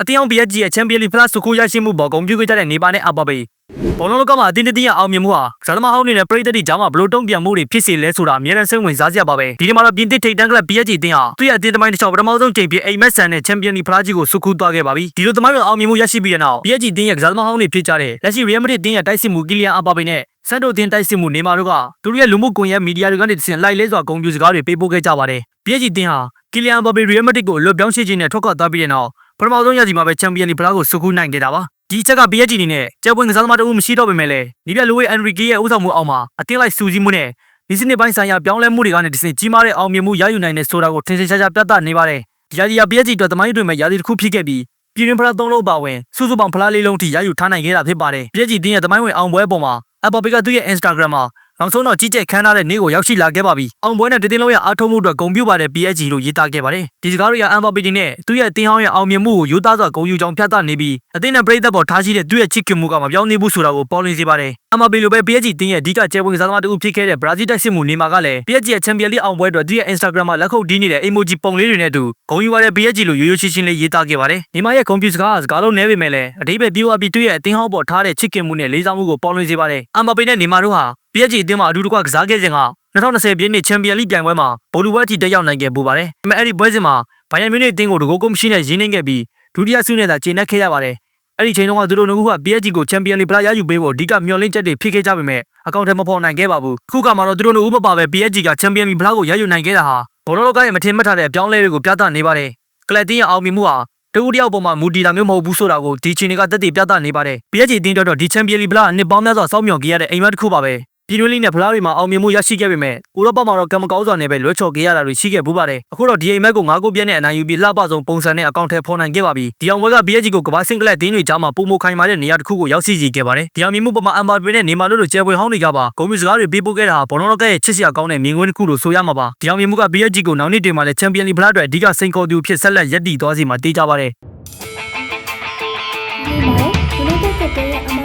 အတင်းအောင် PSG ရဲ့ Champions League Plus ကိုရရှိမှုပေါ်ဂုဏ်ပြုခဲ့ကြတဲ့နေပါနဲ့အပါပေဘောလုံးလောကမှာအတင်းတင်းရဲ့အောင်မြင်မှုဟာဇာတ်မဟောင်းနေတဲ့ပရိသတ်တွေကြားမှာဘလို့တုံ့ပြန်မှုတွေဖြစ်စေလဲဆိုတာအများနဲ့စိတ်ဝင်စားစရာပါပဲဒီနေ့မှာတော့ပြင်သစ်ထိပ်တန်းကလပ် PSG အတင်းဟာသူ့ရဲ့အတင်းသမိုင်းတစ်လျှောက်ပထမဆုံးချိန်ဖြစ်အိမ်မက်ဆန်နဲ့ Champions League Plus ကိုစုခုသွားခဲ့ပါပြီဒီလိုသမိုင်းမှာအောင်မြင်မှုရရှိပြီးတဲ့နောက် PSG အတင်းရဲ့ဇာတ်မဟောင်းတွေဖြစ်ကြတဲ့လက်ရှိ Real Madrid အတင်းရဲ့တိုက်စစ်မှုကီလီယန်အပါပေနဲ့စန်တိုတင်တိုက်စစ်မှုနေမာတို့ကသူတို့ရဲ့လူမှုကွန်ရက်မီဒီယာတွေကနေတဆင့်လိုက်လဲစွာဂုဏ်ပြုစကားတွေပေးပို့ခဲ့ကြပါတယ်။ PSG တင်ဟာကီလီယန်ဘာပေရီယယ်မက်တစ်ကိုလွတ်ပြောင်းရှိခြင်းနဲ့ထွက်ခွာသွားပြီးတဲ့နောက် ပထမဆုံးရစီမှာပဲချန်ပီယံလီဖလားကိုစုခုနိုင်ခဲ့တာပါ။ဒီချက်က PSG အနေနဲ့ကျပွင့်ကစားသမားတအုပ်မရှိတော့ပေမဲ့လည်းနီးပြလူဝေးအန်ရီကီရဲ့ဥဆောင်မှုအောက်မှာအတင်းလိုက်စူးစီးမှုနဲ့ဒီစနစ်ပိုင်းဆိုင်ရာပြောင်းလဲမှုတွေကနေတဆင့်ကြီးမားတဲ့အောင်မြင်မှုရယူနိုင်တဲ့ဆိုတာကိုထင်ထင်ရှားရှားပြသနေပါတယ်။ဒီရာဒီယာ PSG အတွက်သမိုင်းတွင်မဲ့ရာသီတစ်ခုဖြစ်ခဲ့ပြီးပြည်တွင်းဖလားသုံးလုံးပါဝင်စုစုပေါင်းဖလားလေးလုံးထိရယူထားနိုင်ခဲ့တာဖြစ်ပါတယ်။ PSG တင်းရဲ့သမိုင်းဝင်အောင်ပွဲပေါ်မှာအပေါ်ဘေကသူ့ရဲ့ Instagram မှာ နောက်ဆုံးတော့ကြီးကျယ်ခမ်းနားတဲ့နေ့ကိုရောက်ရှိလာခဲ့ပါပြီ။အောင်ပွဲနဲ့တည်တင်းလုံးရဲ့အားထုတ်မှုအတွက်ဂုဏ်ပြုပါတယ် PSG လို့ရေးသားခဲ့ပါတယ်။ဒီစကားတွေကအမ်ဘာပီတီနဲ့သူ့ရဲ့တင်းဟောင်းရဲ့အောင်မြင်မှုကိုယူသားစွာဂုဏ်ယူကြောင်းပြသနေပြီးအသင်းနဲ့ပရိသတ်ပေါ်ထားရှိတဲ့သူ့ရဲ့ချစ်ခင်မှုကမပြောင်းနေဘူးဆိုတာကိုပေါ်လွင်စေပါတယ်။အမ်ဘာပီလိုပဲ PSG တင်းရဲ့အဓိကကျယ်ပွင့်ကစားသမားတူဖြစ်ခဲ့တဲ့ဘရာဇီးတိုက်စစ်မှုနေမှာကလည်း PSG ရဲ့ Champions League အောင်ပွဲအတွက်သူ့ရဲ့ Instagram မှာလက်ခုပ်တီးနေတဲ့ emoji ပုံလေးတွေနဲ့အတူဂုဏ်ယူပါတယ် PSG လို့ရိုးရိုးရှင်းရှင်းလေးရေးသားခဲ့ပါတယ်။နေမှာရဲ့ဂုဏ်ပြုစကားကစကားလုံးနဲပေမဲ့လည်းအဓိပ္ပာယ်ပြေဝပြီးသူ့ရဲ့အသင်းဟောင်းပေါ်ထားတဲ့ချစ်ခင်မှုနဲ့လေးစားမှုကိုပေါ်လွင်စေပါတယ်။အမ်ဘာပီနဲ့နေမှာတို့ဟာ PSG အသင်းမှာအတူတကွကစားခဲ့စဉ်က2020ပြည့်နှစ်ချန်ပီယံလိပြိုင်ပွဲမှာဘောလူပွဲအထိတက်ရောက်နိုင်ခဲ့ပူပါတယ်။ဒါပေမဲ့အဲ့ဒီပွဲစဉ်မှာဘိုင်ယန်မြူနစ်အသင်းကိုတကိုးကုန်းမရှိနဲ့ရင်းနှင်းခဲ့ပြီးဒုတိယဆုနဲ့သာကျေနပ်ခဲ့ရပါတယ်။အဲ့ဒီချိန်တုန်းကသူတို့နှစ်ဦးက PSG ကိုချန်ပီယံလိဖလားရယူပေးဖို့အဓိကမျှော်လင့်ချက်တွေဖြစ်ခဲ့ကြပေမဲ့အကောင့်ထဲမဖော်နိုင်ခဲ့ပါဘူး။အခုကမှတော့သူတို့နှစ်ဦးမပါပဲ PSG ကချန်ပီယံလိဖလားကိုရယူနိုင်ခဲ့တာဟာဘောလုံးလောကရဲ့မထင်မှတ်ထားတဲ့အပြောင်းအလဲတွေကိုပြသနေပါတယ်။ကလပ်တင်းရဲ့အောင်မြင်မှုဟာတဦးတယောက်ပေါ်မှာမူတည်တာမျိုးမဟုတ်ဘူးဆိုတာကိုဒီချိန်တွေကသက်သေပြသနေပါတယ်။ PSG အသင်းတော်တော့ဒီချန်ပီယံလိဖလားအနှစ်ပေါင်းများစွာစောင့်မျှော်ခဲ့ရတဲ့အိမ်မက်တစ်ခုပါပဲ။ ပြည်တွင်းလိနဲ့ဖလားတွေမှာအောင်မြင်မှုရရှိခဲ့ပေမဲ့ဥရောပမှာတော့ကံမကောင်းစွာနဲ့ပဲလွှဲချော်ခဲ့ရတာတွေရှိခဲ့ဘူးပါတယ်အခုတော့ဒီအိမ်မက်ကို၅ခုပြည့်နဲ့အနိုင်ယူပြီးလှပဆုံးပုံစံနဲ့အကောင့်ထဲဖော်နိုင်ခဲ့ပါပြီဒီအောင်ဘက်က PSG ကိုကမ္ဘာစင်ကလပ်တင်းတွေကြားမှာပုံမခိုင်မာတဲ့နေရာတစ်ခုကိုရောက်ရှိစေခဲ့ပါတယ်ဒီအောင်မြင်မှုပေါ်မှာအမ်ဘာပေနဲ့နေမာတို့လိုကျယ်ပွေဟောင်းတွေကပါဂုဏ်ပြုစကားတွေပေးပို့ခဲ့တာဟာဘောလုံးလောကရဲ့ချစ်စရာကောင်းတဲ့မြင်ကွင်းတစ်ခုလို့ဆိုရမှာပါဒီအောင်မြင်မှုက PSG ကိုနောက်နှစ်တွေမှာလည်းချန်ပီယံလိဖလားအတွက်အဓိကစိန်ခေါ်သူဖြစ်ဆက်လက်ရည်တည်သွားစီမှာတေးကြပါတယ်ဒီမှာဘလို့တက်တဲ့ရဲ့အမ